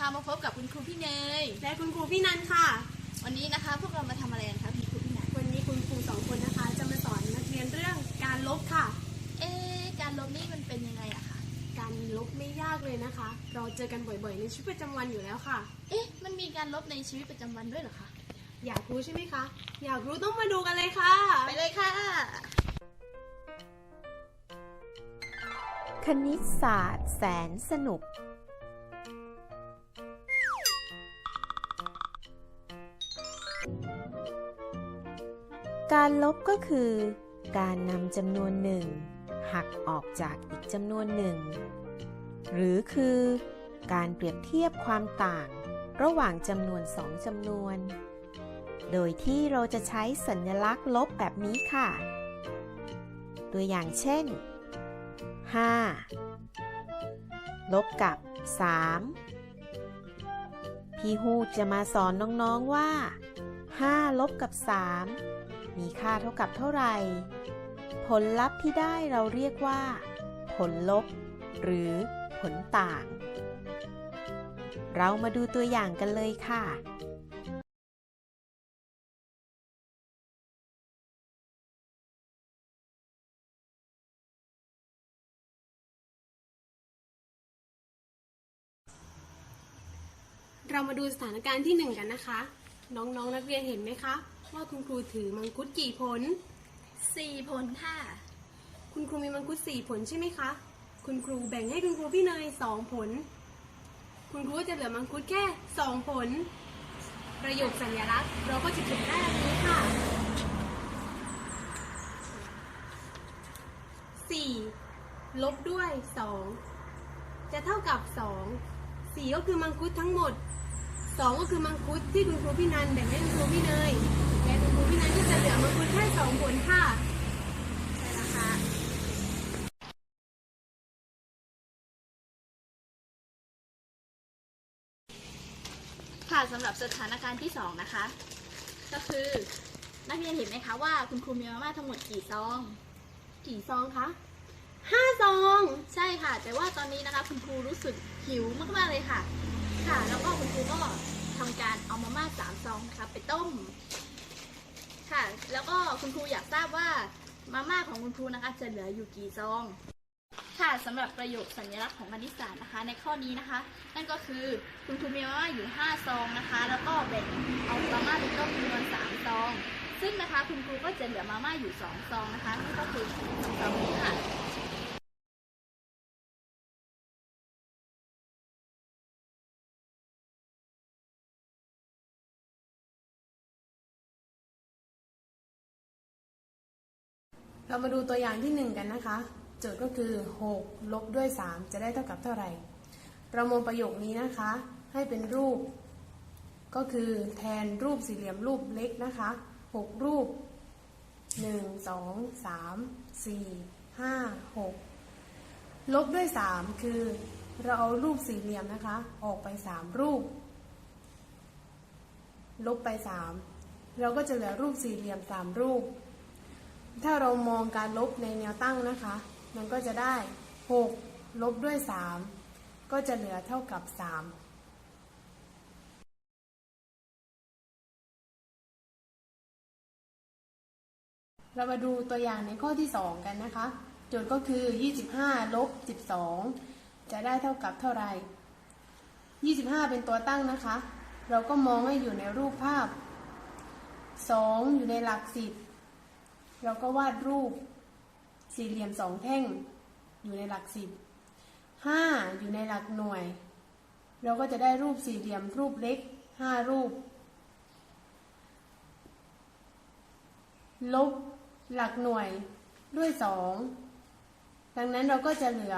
พบกับคุณครูพี่เนยและคุณครูพี่นันค่ะ วันนี้นะคะพวกเรามาทำอะไรกันคะคุณครูพี่เนยวันนี้คุณครูสองคนนะคะ จะมาสอนนักเรียนเรื่องการลบค่ะ เอ๊ะการลบนี่มันเป็นยังไงอะคะการลบไม่ยากเลยนะคะ เราเจอกันบ่อยๆในชีวิตประจำวันอยู่แล้วค่ะ เอ๊ะมันมีการลบในชีวิตประจำวันด้วยเหรอคะอยากรู้ใช่ไหมคะ อยากรู้ต้องมาดูกันเลยค่ะ ไปเลยค่ะ คณิตศาสตร์แสนสนุก การลบก็คือ การนำจำนวนหนึ่งหักออกจากอีกจำนวนหนึ่ง หรือคือ การเปรียบเทียบความต่าง ระหว่างจำนวนสองจำนวน โดยที่เราจะใช้สัญลักษณ์ลบแบบนี้ค่ะ ตัวอย่างเช่น 5 ลบกับ 3 พี่ฮูดจะมาสอนน้องๆว่า 5 ลบกับ 3 มีค่าเท่ากับเท่าไหร่ ผลลัพธ์ที่ได้เราเรียกว่า ผลลบ หรือผลต่าง เรามาดูตัวอย่างกันเลยค่ะเรามาดูสถานการณ์ที่หนึ่งกันนะคะ น้องๆนักเรียนเห็นไหมคะ ว่าคุณครูถือมังคุดกี่ผล สี่ผลค่ะ คุณครูมีมังคุดสี่ผลใช่ไหมคะ คุณครูแบ่งให้คุณครูพี่เนยสองผล คุณครูก็จะเหลือมังคุดแค่สองผล ประโยคสัญลักษณ์ เราก็จะเขียนได้แบบนี้ค่ะสี่ลบด้วยสองจะเท่ากับสองสี่ก็คือมังคุดทั้งหมด สองก็คือมังคุดที่คุณครูพี่นันแบ่งให้คุณครูพี่เนยและคุณครูพี่นันก็จะเหลือมังคุดแค่สองผลค่ะใช่แล้วค่ะค่ะสำหรับสถานการณ์ที่สองนะคะ ก็คือ นักเรียนเห็นไหมคะว่าคุณครูมีมาม่าทั้งหมดกี่ซอง กี่ซองคะห้าซอง ใช่ค่ะ แต่ว่าตอนนี้นะคะคุณครูรู้สึกหิวมากๆเลยค่ะ ค่ะ แล้วก็คุณครูก็ทำการเอามาม่าสามซองนะคะไปต้ม ค่ะ แล้วก็คุณครูอยากทราบว่ามาม่าของคุณครูนะคะจะเหลืออยู่กี่ซอง ค่ะสำหรับประโยคสัญลักษณ์ของคณิตศาสตร์นะคะ ในข้อนี้นะคะ นั่นก็คือคุณครูมีมาม่าอยู่ 5 ซองนะคะ แล้วก็แบ่งเอามาม่าไปต้มจำนวน3ซอง ซึ่งนะคะคุณครูก็จะเหลือมาม่าอยู่ 2 ซองนะคะนั่นก็คือซองนี้ค่ะ เรามาดูตัวอย่างที่หนึ่งกันนะคะ โจทย์ก็คือ6ลบด้วย 3 จะได้เท่ากับเท่าไหร่ เรามองประโยคนี้นะคะ ให้เป็นรูป ก็คือแทนรูปสี่เหลี่ยมรูปเล็กนะคะ 6 รูป 1 2 3 4 5 6 ลบด้วย 3 คือเราเอารูปสี่เหลี่ยมนะคะ ออกไป 3 รูป ลบไป 3 เราก็จะเหลือรูปสี่เหลี่ยม 3 รูป ถ้าเรามองการลบในแนวตั้งนะคะ มันก็จะได้ 6 ลบด้วย 3 ก็จะเหลือเท่ากับ 3เรามาดูตัวอย่างในข้อที่ 2 กันนะคะ โจทย์ก็คือ 25 ลบ 12 จะได้เท่ากับเท่าไหร่25 เป็นตัวตั้งนะคะ เราก็มองให้อยู่ในรูปภาพ 2 อยู่ในหลักสิบ เราก็วาดรูปสี่เหลี่ยมสองแท่ง อยู่ในหลักสิบห้าอยู่ในหลักหน่วย เราก็จะได้รูปสี่เหลี่ยมรูปเล็กห้ารูป ลบหลักหน่วยด้วยสองดังนั้นเราก็จะเหลือ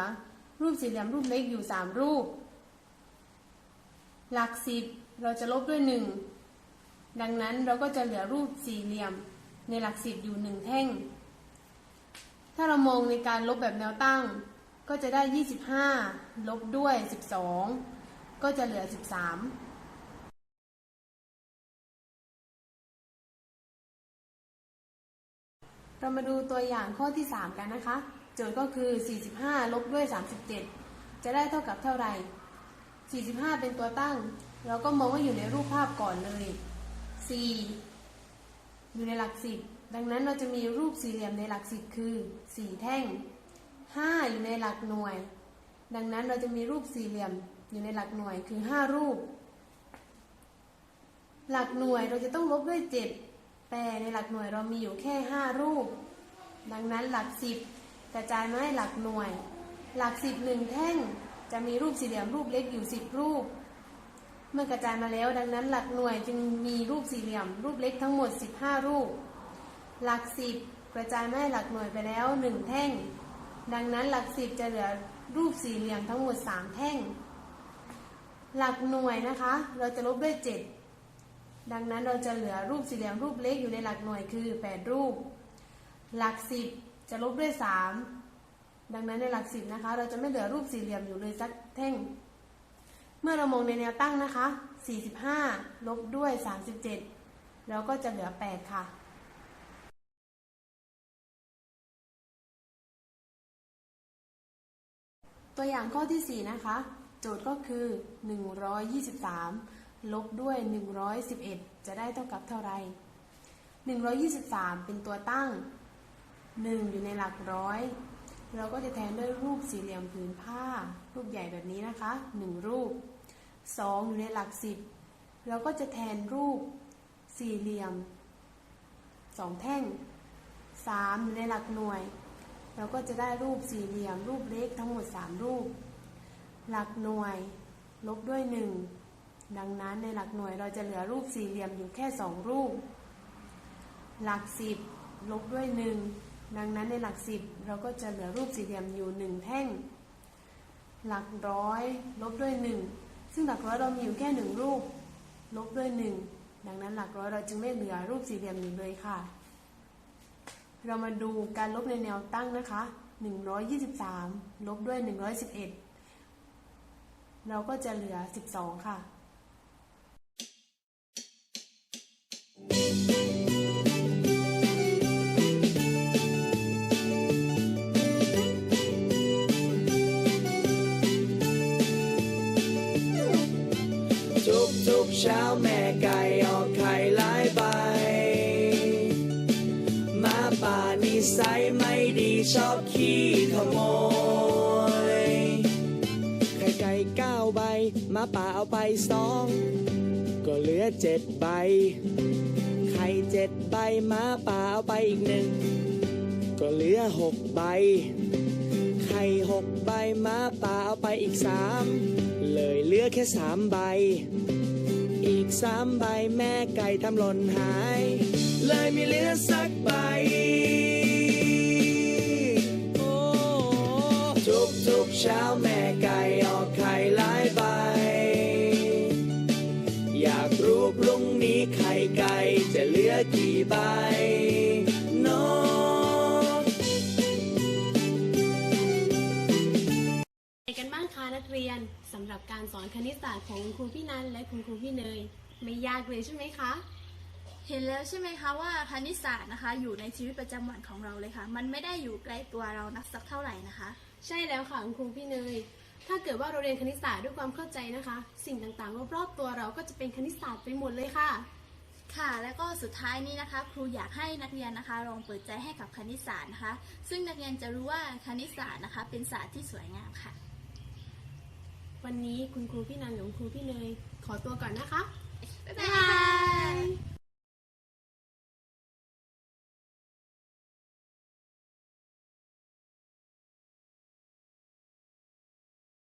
รูปสี่เหลี่ยมรูปเล็กอยู่สามรูป หลักสิบเราจะลบด้วยหนึ่งดังนั้นเราก็จะเหลือรูปสี่เหลี่ยม ในหลักสิบอยู่หนึ่งแท่ง ถ้าเรามองในการลบแบบแนวตั้ง ก็จะได้ 25 ลบด้วย 12 ก็จะเหลือ 13เรามาดูตัวอย่างข้อที่ 3 กันนะคะ โจทย์ก็คือ 45 ลบด้วย 37 จะได้เท่ากับเท่าไหร่ 45 เป็นตัวตั้ง เราก็มองว่าอยู่ในรูปภาพก่อนเลย 4 อยู่ในหลักสิบ ดังนั้นเราจะมีรูปสี่เหลี่ยมในหลักสิบคือ4แท่ง5อยู่ในหลักหน่วย ดังนั้นเราจะมีรูปสี่เหลี่ยมอยู่ในหลักหน่วยคือ5รูป หลักหน่วยเราจะต้องลบด้วย7แต่ในหลักหน่วยเรามีอยู่แค่5รูป ดังนั้นหลักสิบกระจายมาให้หลักหน่วย หลักสิบหนึ่งแท่งจะมีรูปสี่เหลี่ยมรูปเล็กอยู่10รูป เมื่อกระจายมาแล้วดังนั้นหลักหน่วยจึงมีรูปสี่เหลี่ยม รูปเล็กทั้งหมด 15 รูป หลักสิบกระจายมาให้หลักหน่วยไปแล้วหนึ่งแท่ง ดังนั้นหลักสิบจะเหลือรูปสี่เหลี่ยมทั้งหมด 3 แท่ง หลักหน่วยนะคะ เราจะลบด้วย 7 ดังนั้นเราจะเหลือรูปสี่เหลี่ยมรูปเล็กอยู่ในหลักหน่วยคือ 8 รูป หลักสิบจะลบด้วย 3 ดังนั้นในหลักสิบนะคะ เราจะไม่เหลือรูปสี่เหลี่ยมอยู่เลยสักแท่ง เมื่อเรามองในแนวตั้งนะคะ 45 ลบด้วย 37 แล้วก็จะเหลือ 8 ค่ะ ตัวอย่างข้อที่ 4 นะคะ โจทย์ก็คือ 123 ลบด้วย 111 จะได้เท่ากับเท่าไหร่123 เป็นตัวตั้ง 1 อยู่ในหลักร้อย เราก็จะแทนด้วยรูปสี่เหลี่ยมผืนผ้า รูปใหญ่แบบนี้นะคะ 1 รูป 2 อยู่ในหลักสิบเราก็จะแทนรูปสี่เหลี่ยม 2 แท่ง 3 อยู่ในหลักหน่วย เราก็จะได้รูปสี่เหลี่ยม รูปเล็กทั้งหมด 3 รูป หลักหน่วยลบด้วย 1 ดังนั้นในหลักหน่วยเราจะเหลือรูปสี่เหลี่ยมอยู่แค่ 2 รูป หลักสิบลบด้วย 1 ดังนั้นในหลักสิบเราก็จะเหลือรูปสี่เหลี่ยมอยู่ 1 แท่ง หลักร้อย ลบด้วย 1 ซึ่งหลักร้อยเรามีอยู่แค่ 1 รูป ลบด้วย 1 ดังนั้นหลักร้อยเราจึงไม่เหลือรูปสี่เหลี่ยมอยู่เลยค่ะ เรามาดูการลบในแนวตั้งนะคะ 123 ลบด้วย 111 เราก็จะเหลือ 12 ค่ะ เช้าแม่ไก่ออกไข่หลายใบมาป่านิสัยไม่ดีชอบขี้ขโมย ไข่ไก่เก้าใบมาป่าเอาไปสองก็เหลือเจ็ดใบ ไข่เจ็ดใบมาป่าเอาไปอีกหนึ่งก็เหลือหกใบ ไข่หกใบมาป่าเอาไปอีกสามเลยเหลือแค่สามใบ อีกสามใบแม่ไก่ทำหล่นหาย เลยมีเหลือสักใบทุกทุกเช้าแม่ไก่ออกไข่หลายใบ อยากรู้พรุ่งนี้ไข่ไก่จะเหลือกี่ใบ หรับการสอนคณิตศาสตร์ของคุณครูพี่นันและคุณครูพี่เนย ไม่ยากเลยใช่ไหมคะ เห็นแล้วใช่ไหมคะว่าคณิตศาสตร์นะคะ อยู่ในชีวิตประจำวันของเราเลยค่ะ มันไม่ได้อยู่ไกลตัวเรานักสักเท่าไหร่นะคะ ใช่แล้วค่ะคุณครูพี่เนย ถ้าเกิดว่าเราเรียนคณิตศาสตร์ด้วยความเข้าใจนะคะ สิ่งต่างๆรอบๆตัวเราก็จะเป็นคณิตศาสตร์ไปหมดเลยค่ะ ค่ะ แล้วก็สุดท้ายนี้นะคะ ครูอยากให้นักเรียนนะคะ ลองเปิดใจให้กับคณิตศาสตร์นะคะ ซึ่งนักเรียนจะรู้ว่าคณิตศาสตร์นะคะ เป็นศาสตร์ที่สวยงามค่ะ วันนี้คุณครูพี่นันกับคุณครูพี่เนยขอตัวก่อนนะคะ บ๊ายบาย